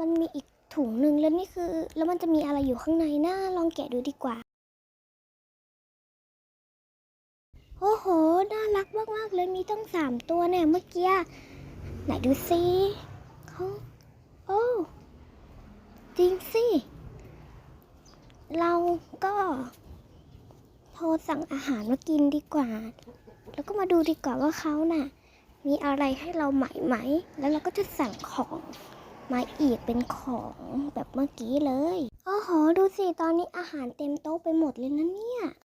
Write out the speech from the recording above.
มันมีอีกถุงหนึ่งแล้วนี่คือ แล้วมันจะมีอะไรอยู่ข้างในนะลองแกะดูดีกว่า โอ้โห น่ารักมากๆเลยมีตั้งสามตัวเนี่ยเมื่อกี้ไหนดูสิเขาโอ้จริงสิ เราก็โทรสั่งอาหารมากินดีกว่า แล้วก็มาดูดีกว่าว่าเขาน่ะ มีอะไรให้เราใหมไหม แล้วเราก็จะสั่งของ มาอีกเป็นของแบบเมื่อกี้เลย โอ้โห ดูสิ ตอนนี้อาหารเต็มโต๊ะไปหมดเลยนะเนี่ย